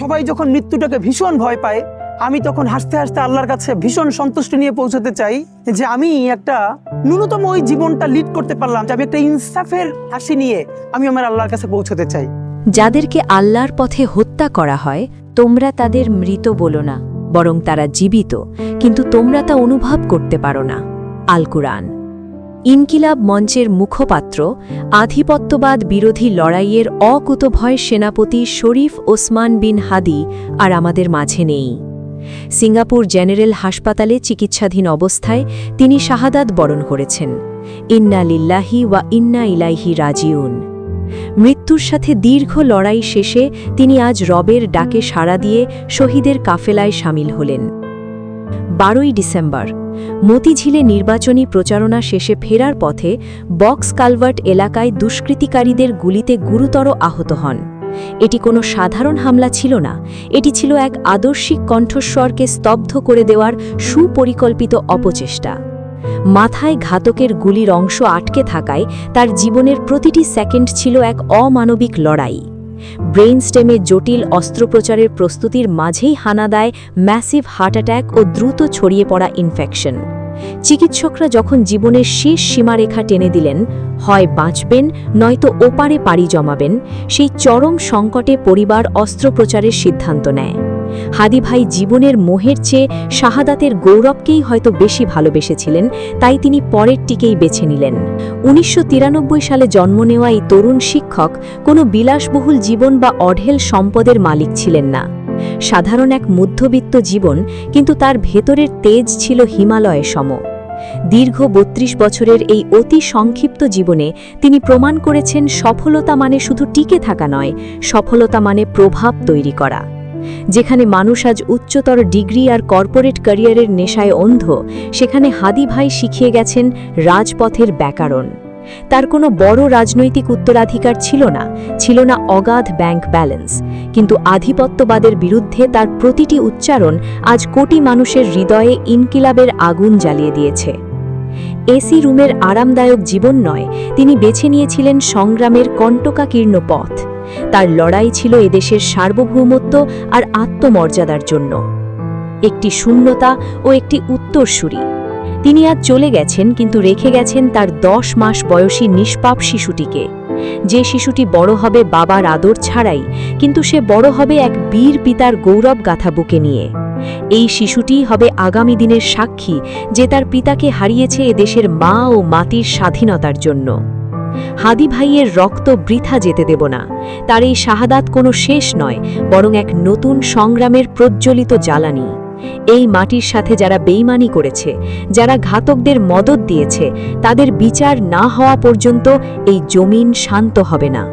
সবাই যখন মৃত্যুটাকে ভীষণ ভয় পায়, আমি তখন হাসতে হাসতে আল্লাহর কাছে ভীষণ সন্তুষ্টি নিয়ে পৌঁছতে চাই যে আমি একটা ন্যূনতম ওই জীবনটা লিড করতে পারলাম, যে আমি একটা ইনসাফের হাসি নিয়ে আমি আমার আল্লাহর কাছে পৌঁছতে চাই। যাদেরকে আল্লাহর পথে হত্যা করা হয়, তোমরা তাদের মৃত বলো না, বরং তারা জীবিত, কিন্তু তোমরা তা অনুভব করতে পারো না। আল কুরআন ইনকিলাব মঞ্চের মুখপাত্র, আধিপত্যবাদ বিরোধী লড়াইয়ের অকুতভয় সেনাপতি শরীফ ওসমান বিন হাদি আর আমাদের মাঝে নেই। সিঙ্গাপুর জেনারেল হাসপাতালে চিকিৎসাধীন অবস্থায় তিনি শাহাদাত বরণ করেছেন। ইন্না লিল্লাহি ওয়া ইন্না ইলাইহি রাজিউন। মৃত্যুর সাথে দীর্ঘ লড়াই শেষে তিনি আজ রবের ডাকে সাড়া দিয়ে শহীদের কাফেলায় সামিল হলেন। বারোই ডিসেম্বর। মতিঝিলে নির্বাচনী প্রচারণা শেষে ফেরার পথে বক্স কালভার্ট এলাকায় দুষ্কৃতিকারীদের গুলিতে গুরুতর আহত হন। এটি কোনো সাধারণ হামলা ছিল না, এটি ছিল এক আদর্শিক কণ্ঠস্বরকে স্তব্ধ করে দেওয়ার সুপরিকল্পিত অপচেষ্টা। মাথায় ঘাতকের গুলির অংশ আটকে থাকায় তার জীবনের প্রতিটি সেকেন্ড ছিল এক অমানবিক লড়াই। ব্রেইন স্টেমে জটিল অস্ত্রোপচারের প্রস্তুতির মাঝেই হানা দেয় ম্যাসিভ হার্ট অ্যাট্যাক ও দ্রুত ছড়িয়ে পড়া ইনফেকশন। চিকিৎসকরা যখন জীবনের শেষ সীমারেখা টেনে দিলেন, হয় বাঁচবেন, নয়তো ওপারে পাড়ি জমাবেন, সেই চরম সংকটে পরিবার অস্ত্রোপচারের সিদ্ধান্ত নেয়। হাদি ভাই জীবনের মোহের চেয়ে শাহাদাতের গৌরবকেই হয়তো বেশি ভালোবেসেছিলেন, তাই তিনি পরেরটিকেই বেছে নিলেন। উনিশশো তিরানব্বই সালে জন্ম নেওয়া এই তরুণ শিক্ষক কোনো বিলাসবহুল জীবন বা অঢেল সম্পদের মালিক ছিলেন না। সাধারণ এক মধ্যবিত্ত জীবন, কিন্তু তার ভেতরের তেজ ছিল হিমালয়ে সম। দীর্ঘ বত্রিশ বছরের এই অতি সংক্ষিপ্ত জীবনে তিনি প্রমাণ করেছেন সফলতা মানে শুধু টিকে থাকা নয়, সফলতা মানে প্রভাব তৈরি করা। যেখানে মানুষ আজ উচ্চতর ডিগ্রি আর কর্পোরেট ক্যারিয়ারের নেশায় অন্ধ, সেখানে হাদি ভাই শিখিয়ে গেছেন রাজপথের ব্যাকরণ। তার কোনো বড় রাজনৈতিক উত্তরাধিকার ছিল না ছিল না অগাধ ব্যাংক ব্যালেন্স। কিন্তু আধিপত্যবাদের বিরুদ্ধে তার প্রতিটি উচ্চারণ আজ কোটি মানুষের হৃদয়ে ইনকিলাবের আগুন জ্বালিয়ে দিয়েছে। এসি রুমের আরামদায়ক জীবন নয়, তিনি বেছে নিয়েছিলেন সংগ্রামের কণ্টকাকীর্ণ পথ। তার লড়াই ছিল এদেশের সার্বভৌমত্ব আর আত্মমর্যাদার জন্য। একটি শূন্যতা ও একটি উত্তরসূরি। তিনি আজ চলে গেছেন, কিন্তু রেখে গেছেন তার দশ মাস বয়সী নিষ্পাপ শিশুটিকে। যে শিশুটি বড় হবে বাবার আদর ছাড়াই, কিন্তু সে বড় হবে এক বীর পিতার গৌরব গাথা বুকে নিয়ে। এই শিশুটিই হবে আগামী দিনের সাক্ষী, যে তার পিতাকে হারিয়েছে এদেশের মা ও মাটির স্বাধীনতার জন্য। হাদি ভাইয়ের রক্ত বৃথা যেতে দেব না। তার এই শাহাদাত কোনো শেষ নয়, বরং এক নতুন সংগ্রামের প্রজ্জ্বলিত জ্বালানি। এই মাটির সাথে যারা বেইমানি করেছে, যারা ঘাতকদের মদত দিয়েছে, তাদের বিচার না হওয়া পর্যন্ত এই জমিন শান্ত হবে না।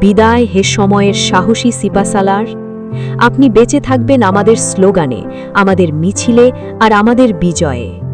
বিদায় হে সময়ের সাহসী সিপাসালার। আপনি বেঁচে থাকবেন আমাদের স্লোগানে, আমাদের মিছিলে আর আমাদের বিজয়ে।